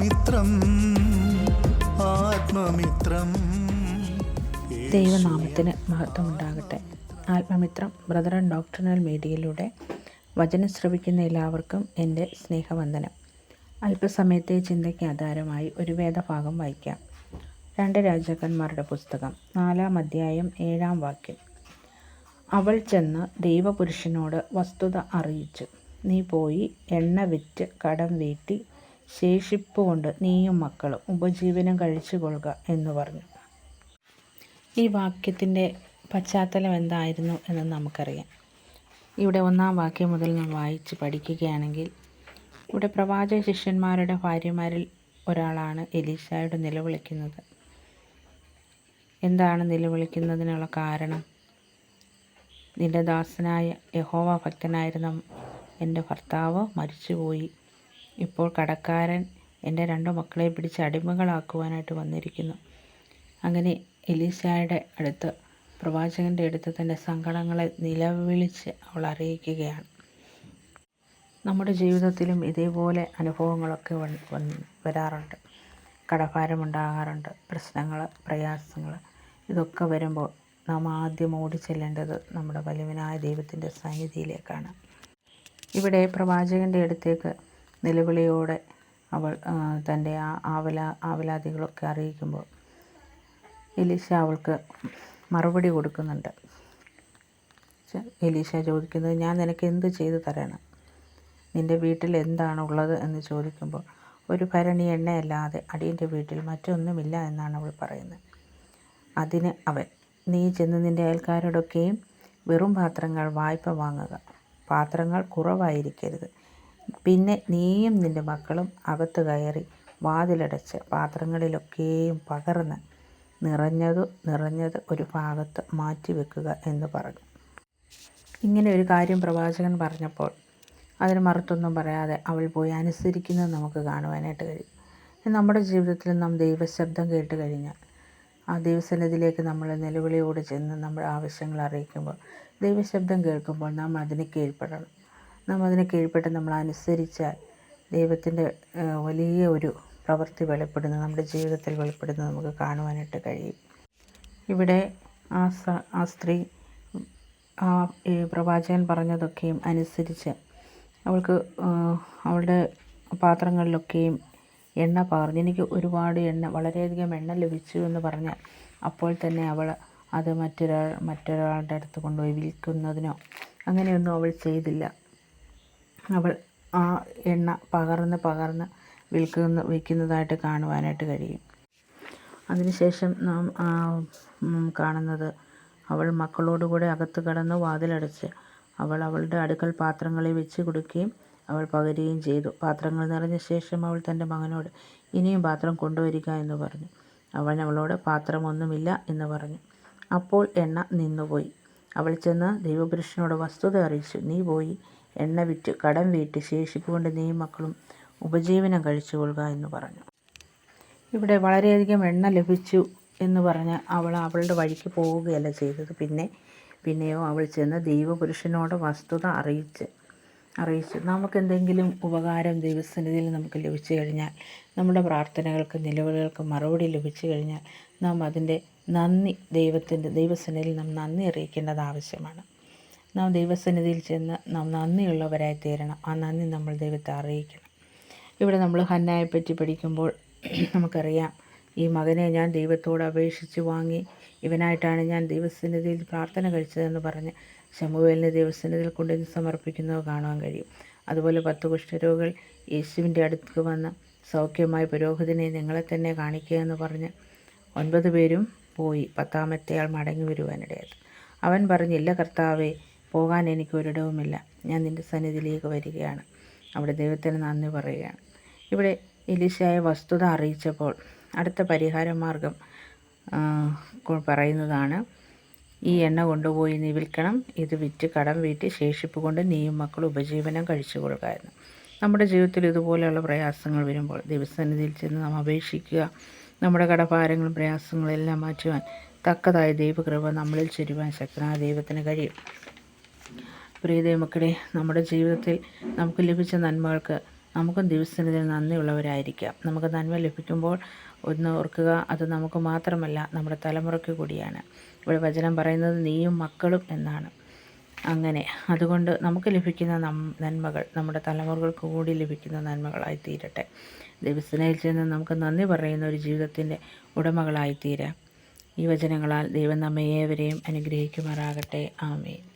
ആത്മമിത്രം ആത്മമിത്രം. ദൈവനാമത്തിന് മഹത്വമുണ്ടാകട്ടെ. ആത്മമിത്രം brother and doctrinal മീഡിയയിലൂടെ വചനം ശ്രവിക്കുന്ന എല്ലാവർക്കും എന്റെ സ്നേഹവന്ദനം. അല്പസമയത്തെ ചിന്തയ്ക്ക് ആധാരമായി ഒരു വേദഭാഗം വായിക്കാം. രണ്ട് രാജാക്കന്മാരുടെ പുസ്തകം നാലാം അധ്യായം ഏഴാം വാക്യം. അവൾ ചെന്ന് ദൈവപുരുഷനോട് വസ്തുത അറിയിച്ചു. നീ പോയി എണ്ണ വിറ്റ് കടം വീട്ടി ശേഷിപ്പ് കൊണ്ട് നീയും മക്കളും ഉപജീവനം കഴിച്ചു കൊള്ളുക എന്ന് പറഞ്ഞു. ഈ വാക്യത്തിന്റെ പശ്ചാത്തലം എന്തായിരുന്നു എന്ന് നമുക്കറിയാം. ഇവിടെ ഒന്നാം വാക്യം മുതൽ നാം വായിച്ച് പഠിക്കുകയാണെങ്കിൽ ഇവിടെ പ്രവാചക ശിഷ്യന്മാരുടെ ഭാര്യമാരിൽ ഒരാളാണ് എലീശായോട് നിലവിളിക്കുന്നത്. എന്താണ് നിലവിളിക്കുന്നതിനുള്ള കാരണം? നിന്റെ ദാസനായ യഹോവ ഭക്തനായിരുന്ന എന്റെ ഭർത്താവ് മരിച്ചുപോയി. ഇപ്പോൾ കടക്കാരൻ എന്റെ രണ്ട് മക്കളെ പിടിച്ച് അടിമകളാക്കുവാനായിട്ട് വന്നിരിക്കുന്നു. അങ്ങനെ എലീശായുടെ അടുത്ത് പ്രവാചകന്റെ അടുത്ത് തന്റെ സങ്കടങ്ങളെ നിലവിളിച്ച് അവൾ അറിയിക്കുകയാണ്. നമ്മുടെ ജീവിതത്തിലും ഇതേപോലെ അനുഭവങ്ങളൊക്കെ വരാറുണ്ട്. കടഭാരമുണ്ടാകാറുണ്ട്. പ്രശ്നങ്ങൾ പ്രയാസങ്ങൾ ഇതൊക്കെ വരുമ്പോൾ നാം ആദ്യം ഓടിച്ചെല്ലേണ്ടത് നമ്മുടെ വലുവിനായ ദൈവത്തിന്റെ സന്നിധിയിലേക്കാണ്. ഇവിടെ പ്രവാചകന്റെ അടുത്തേക്ക് നിലവിളിയോടെ അവൾ തന്റെ ആ ആവല ആവലാതികളൊക്കെ അറിയിക്കുമ്പോൾ എലീശ അവൾക്ക് മറുപടി കൊടുക്കുന്നുണ്ട്. എലീശ ചോദിക്കുന്നത് ഞാൻ നിനക്ക് എന്ത് ചെയ്തു തരണം? നിന്റെ വീട്ടിൽ എന്താണ് ഉള്ളത്? എന്ന് ചോദിക്കുമ്പോൾ ഒരു ഭരണി എണ്ണയല്ലാതെ അടിയന്റെ വീട്ടിൽ മറ്റൊന്നുമില്ല എന്നാണ് അവൾ പറയുന്നത്. അതിന് അവൻ നീ ചെന്ന് നിന്റെ അയൽക്കാരോടൊക്കെയും വെറും പാത്രങ്ങൾ വായ്പ വാങ്ങുക. പാത്രങ്ങൾ കുറവായിരിക്കരുത്. പിന്നെ നീയും നിന്റെ മക്കളും അകത്ത് കയറി വാതിലടച്ച് പാത്രങ്ങളിലൊക്കെയും പകർന്ന് നിറഞ്ഞതു നിറഞ്ഞത് ഒരു ഭാഗത്ത് മാറ്റി വെക്കുക എന്ന് പറഞ്ഞു. ഇങ്ങനെ ഒരു കാര്യം പ്രവാചകൻ പറഞ്ഞപ്പോൾ അതിന് മറുത്തൊന്നും പറയാതെ അവൾ പോയി അനുസരിക്കുന്നത് നമുക്ക് കാണുവാനായിട്ട് കഴിയും. നമ്മുടെ ജീവിതത്തിൽ നാം ദൈവശബ്ദം കേട്ട് കഴിഞ്ഞാൽ ആ ദൈവസന്നിധിയിലേക്ക് നമ്മൾ നിലവിളിയോട് ചെന്ന് നമ്മുടെ ആവശ്യങ്ങൾ അറിയിക്കുമ്പോൾ ദൈവശബ്ദം കേൾക്കുമ്പോൾ നാം അതിന് കീഴ്പ്പെടണം നാം അതിന് കീഴ്പ്പെട്ട് നമ്മൾ അനുസരിച്ചാൽ ദൈവത്തിന്റെ വലിയ ഒരു പ്രവൃത്തി വെളിപ്പെടുന്നത് നമ്മുടെ ജീവിതത്തിൽ വെളിപ്പെടുന്നത് നമുക്ക് കാണുവാനായിട്ട് കഴിയും. ഇവിടെ ആ സ ആ സ്ത്രീ ആ ഈ പ്രവാചകൻ പറഞ്ഞതൊക്കെയും അനുസരിച്ച് അവൾക്ക് അവളുടെ പാത്രങ്ങളിലൊക്കെയും എണ്ണ പകർന്നു എനിക്ക് ഒരുപാട് എണ്ണ വളരെയധികം എണ്ണ ലഭിച്ചു എന്ന് പറഞ്ഞാൽ അപ്പോൾ തന്നെ അവൾ അത് മറ്റൊരാൾ മറ്റൊരാളുടെ അടുത്ത് കൊണ്ടുപോയി വിൽക്കുന്നതിനോ അങ്ങനെയൊന്നും അവൾ ചെയ്തില്ല. അവൾ ആ എണ്ണ പകർന്ന് പകർന്ന് വിൽക്കുന്ന വിൽക്കുന്നതായിട്ട് കാണുവാനായിട്ട് കഴിയും. അതിനുശേഷം നാം കാണുന്നത് അവൾ മക്കളോടുകൂടെ അകത്ത് കടന്ന് വാതിലടച്ച് അവൾ അവളുടെ അടുക്കൽ പാത്രങ്ങളെ വെച്ച് കൊടുക്കുകയും അവൾ പകരുകയും ചെയ്തു. പാത്രങ്ങൾ നിറഞ്ഞ ശേഷം അവൾ തന്റെ മകനോട് ഇനിയും പാത്രം കൊണ്ടുവരിക എന്ന് പറഞ്ഞു. അവൻ അവളോട് പാത്രമൊന്നുമില്ല എന്ന് പറഞ്ഞു. അപ്പോൾ എണ്ണ നിന്നുപോയി. അവൾ ചെന്ന് ദൈവപുരുഷനോട് വസ്തുത അറിയിച്ചു. നീ പോയി എണ്ണ വിറ്റ് കടം വീട്ടി ശേഷിപ്പുകൊണ്ട് നീ മക്കളും ഉപജീവനം കഴിച്ചുകൊള്ളുക എന്ന് പറഞ്ഞു. ഇവിടെ വളരെയധികം എണ്ണ ലഭിച്ചു എന്ന് പറഞ്ഞ് അവൾ അവളുടെ വഴിക്ക് പോവുകയല്ല ചെയ്തത്. പിന്നെ പിന്നെയോ അവൾ ചെന്ന് ദൈവപുരുഷനോട് വസ്തുത അറിയിച്ച് അറിയിച്ചു നമുക്കെന്തെങ്കിലും ഉപകാരം ദൈവസന്നിധിയിൽ നമുക്ക് ലഭിച്ചു കഴിഞ്ഞാൽ നമ്മുടെ പ്രാർത്ഥനകൾക്ക് നിലവിളികൾക്ക് മറുപടി ലഭിച്ചു കഴിഞ്ഞാൽ നാം അതിന്റെ നന്ദി ദൈവത്തിന്റെ ദൈവസന്നിധിയിൽ നാം നന്ദി അറിയിക്കേണ്ടത് ആവശ്യമാണ്. നാം ദൈവസന്നിധിയിൽ ചെന്ന് നാം നന്ദിയുള്ളവരായി തീരണം. ആ നന്ദി നമ്മൾ ദൈവത്തെ അറിയിക്കണം. ഇവിടെ നമ്മൾ ഹന്നായെ പറ്റി പഠിക്കുമ്പോൾ നമുക്കറിയാം ഈ മകനെ ഞാൻ ദൈവത്തോട് അപേക്ഷിച്ച് വാങ്ങി ഇവനായിട്ടാണ് ഞാൻ ദൈവസന്നിധിയിൽ പ്രാർത്ഥന കഴിച്ചതെന്ന് പറഞ്ഞ് ശമുവേലിനെ ദൈവസന്നിധിയിൽ കൊണ്ടുവന്ന് സമർപ്പിക്കുന്നത് കാണുവാൻ കഴിയും. അതുപോലെ പത്ത് കുഷ്ഠരോഗികൾ യേശുവിന്റെ അടുത്ത് വന്ന് സൗഖ്യമായ പുരോഹിതനെ നിങ്ങളെ തന്നെ കാണിക്കുക എന്ന് പറഞ്ഞ് ഒൻപത് പേരും പോയി പത്താമത്തെ ആൾ മടങ്ങി വരുവാനിടയായത് അവൻ പറഞ്ഞില്ല കർത്താവേ പോകാൻ എനിക്ക് ഒരിടവുമില്ല. ഞാൻ നിന്റെ സന്നിധിയിലേക്ക് വരികയാണ്. അവിടെ ദൈവത്തിന് നന്ദി പറയുകയാണ്. ഇവിടെ എലീശായ വസ്തുത അറിയിച്ചപ്പോൾ അടുത്ത പരിഹാരമാർഗം പറയുന്നതാണ് ഈ എണ്ണ കൊണ്ടുപോയി നീ വിൽക്കണം. ഇത് വിറ്റ് കടം വീട്ടി ശേഷിപ്പ് കൊണ്ട് നീയും മക്കൾ ഉപജീവനം കഴിച്ചു കൊടുക്കായിരുന്നു നമ്മുടെ ജീവിതത്തിൽ ഇതുപോലെയുള്ള പ്രയാസങ്ങൾ വരുമ്പോൾ ദൈവസന്നിധിയിൽ ചെന്ന് നാം അപേക്ഷിക്കുക. നമ്മുടെ കടഭാരങ്ങളും പ്രയാസങ്ങളും എല്ലാം മാറ്റുവാൻ തക്കതായ ദൈവകൃപ നമ്മളിൽ ചുരുവാൻ ശക്തനായ ദൈവത്തിന് കഴിയും. പ്രിയ മക്കളെ നമ്മുടെ ജീവിതത്തിൽ നമുക്ക് ലഭിച്ച നന്മകൾക്ക് നമുക്കും ദിവസത്തിന് നന്ദിയുള്ളവരായിരിക്കാം. നമുക്ക് നന്മ ലഭിക്കുമ്പോൾ ഒന്ന് ഓർക്കുക അത് നമുക്ക് മാത്രമല്ല നമ്മുടെ തലമുറയ്ക്ക് കൂടിയാണ്. ഇവിടെ വചനം പറയുന്നത് നീയും മക്കളും എന്നാണ്. അങ്ങനെ അതുകൊണ്ട് നമുക്ക് ലഭിക്കുന്ന നന്മകൾ നമ്മുടെ തലമുറകൾക്ക് കൂടി ലഭിക്കുന്ന നന്മകളായി തീരട്ടെ ദൈവസ്നേഹിൽ ചെന്ന് നമുക്ക് നന്ദി പറയുന്ന ഒരു ജീവിതത്തിന്റെ ഉടമകളായി തീരാം ഈ വചനങ്ങളാൽ ദൈവം നമ്മയേവരെയും അനുഗ്രഹിക്കുമാറാകട്ടെ. ആമേൻ.